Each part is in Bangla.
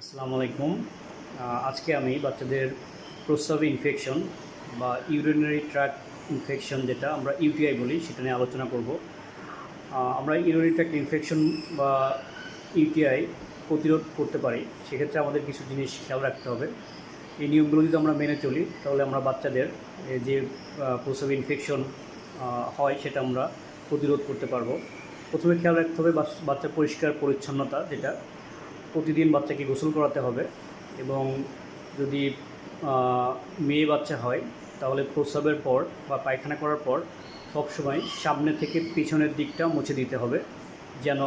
আসসালামু আলাইকুম। আজকে আমি বাচ্চাদের প্রস্রাবে ইনফেকশন বা ইউরিনারি ট্র্যাক ইনফেকশন যেটা আমরা ইউটিআই বলি, সেটা নিয়ে আলোচনা করব। আমরা ইউরিনারি ট্র্যাক ইনফেকশন বা ইউটিআই প্রতিরোধ করতে পারি, সেক্ষেত্রে আমাদের কিছু জিনিস খেয়াল রাখতে হবে। এই নিয়মগুলো যদি আমরা মেনে চলি, তাহলে আমরা বাচ্চাদের যে প্রস্রাবে ইনফেকশন হয়, সেটা আমরা প্রতিরোধ করতে পারব। প্রথমে খেয়াল রাখতে হবে বাচ্চা পরিষ্কার পরিচ্ছন্নতা, যেটা প্রতিদিন বাচ্চাকে গোসল করাতে হবে এবং যদি মেয়ে বাচ্চা হয়, তাহলে প্রস্রাবের পর বা পায়খানা করার পর সবসময় সামনে থেকে পিছনের দিকটা মুছে দিতে হবে, যেন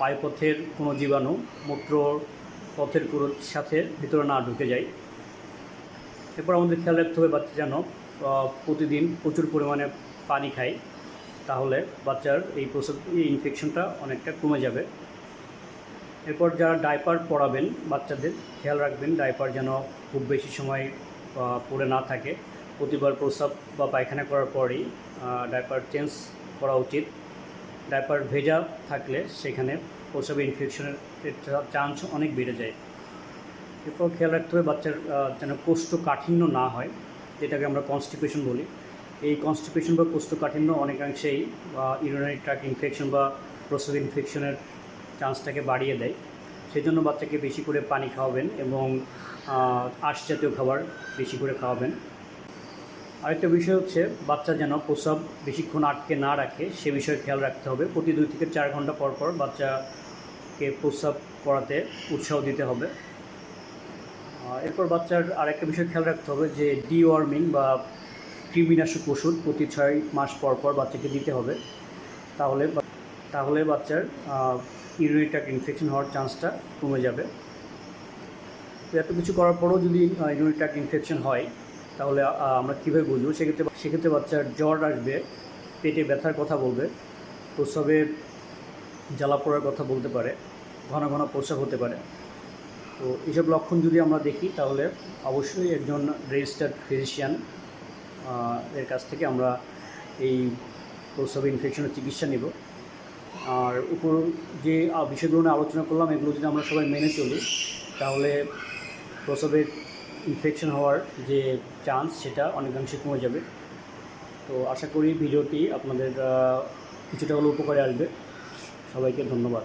পায়পথের কোনো জীবাণু মূত্র পথের কোনো সাথে ভিতরে না ঢুকে যায়। এরপর আমাদের খেয়াল রাখতে হবে বাচ্চা যেন প্রতিদিন প্রচুর পরিমাণে পানি খায়, তাহলে বাচ্চার এই প্রস্রাব এই ইনফেকশনটা অনেকটা কমে যাবে। এরপর যারা ডাইপার পরাবেন বাচ্চাদের, খেয়াল রাখবেন ডাইপার যেন খুব বেশি সময় পরে না থাকে। প্রতিবার প্রস্রাব বা পায়খানা করার পরেই ডাইপার চেঞ্জ করা উচিত। ডাইপার ভেজা থাকলে সেখানে প্রস্রাবে ইনফেকশনের চান্স অনেক বেড়ে যায়। এরপর খেয়াল রাখতে হবে বাচ্চার যেন কোষ্ঠকাঠিন্য না হয়, যেটাকে আমরা কনস্টিপেশন বলি। এই কনস্টিপেশন বা কোষ্ঠকাঠিন্য অনেকাংশেই ইউরিনারি ট্র্যাক ইনফেকশন বা প্রস্রাব ইনফেকশনের চান্সটাকে বাড়িয়ে দেয়। সেই জন্য বাচ্চাকে বেশি করে পানি খাওয়াবেন এবং আঁশ জাতীয় খাবার বেশি করে খাওয়াবেন। আরেকটা বিষয় হচ্ছে, বাচ্চা যেন প্রস্রাব বেশিক্ষণ আটকে না রাখে, সে বিষয়ে খেয়াল রাখতে হবে। প্রতি দুই থেকে চার ঘণ্টা পর পর বাচ্চাকে প্রস্রাব করাতে উৎসাহ দিতে হবে। এরপর বাচ্চার আরেকটা বিষয় খেয়াল রাখতে হবে যে, ডিওয়ার্মিং বা কৃমিনাশক ওষুধ প্রতি ছয় মাস পর পর বাচ্চাকে দিতে হবে। তাহলে তাহলে বাচ্চার ইউরিনারি ট্র্যাক্ট ইনফেকশন হওয়ার চান্সটা কমে যাবে। তো এত কিছু করার পরেও যদি ইউরিনারি ট্র্যাক্ট ইনফেকশন হয়, তাহলে আমরা কীভাবে বুঝব? সেক্ষেত্রে সেক্ষেত্রে বাচ্চার জ্বর আসবে, পেটে ব্যথার কথা বলবে প্রস্রাবে জ্বালা পোড়ার কথা বলতে পারে, ঘন ঘন প্রস্রাব হতে পারে। তো এইসব লক্ষণ যদি আমরা দেখি, তাহলে অবশ্যই একজন রেজিস্টার্ড ফিজিশিয়ান এর কাছ থেকে আমরা এই প্রস্রাব ইনফেকশনের চিকিৎসা নেব। আর উপর যে বিষয়গুলো নিয়ে আলোচনা করলাম, এগুলো যদি আমরা সবাই মেনে চলি, তাহলে প্রসবের ইনফেকশন হওয়ার যে চান্স সেটা অনেকাংশে কমে যাবে। তো আশা করি ভিডিওটি আপনাদের কিছুটা হলেও উপকারে আসবে। সবাইকে ধন্যবাদ।